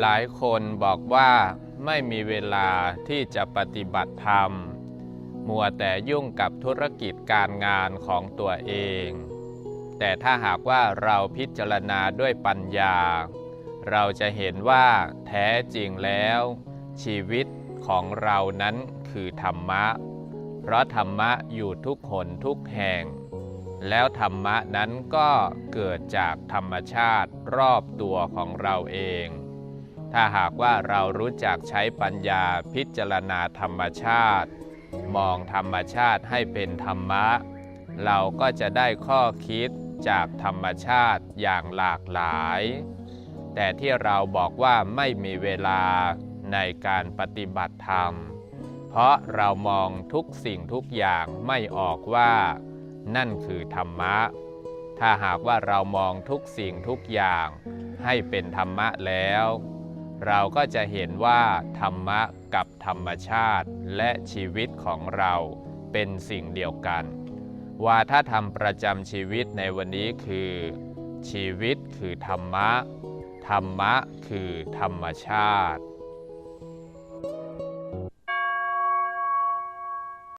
หลายคนบอกว่าไม่มีเวลาที่จะปฏิบัติธรรม มัวแต่ยุ่งกับธุรกิจการงานของตัวเอง แต่ถ้าหากว่าเราพิจารณาด้วยปัญญา เราจะเห็นว่าแท้จริงแล้ว ชีวิตของเรานั้นคือธรรมะ เพราะธรรมะอยู่ทุกหนทุกแห่ง แล้วธรรมะนั้นก็เกิดจากธรรมชาติรอบตัวของเราเอง ถ้าหากว่าเรารู้จักใช้ปัญญาพิจารณาธรรมชาติ มองธรรมชาติให้เป็นธรรมะ เราก็จะได้ข้อคิดจากธรรมชาติอย่างหลากหลาย แต่ที่เราบอกว่าไม่มีเวลาในการปฏิบัติธรรม เพราะเรามองทุกสิ่งทุกอย่างไม่ออกว่า นั่นคือธรรมะ ถ้าหากว่าเรามองทุกสิ่งทุกอย่างให้เป็นธรรมะแล้ว เราก็จะเห็นว่าธรรมะกับธรรมชาติและชีวิตของเราเป็นสิ่งเดียวกันว่าถ้าทำประจำชีวิตในวันนี้คือ ชีวิตคือธรรมะ ธรรมะคือธรรมชาติ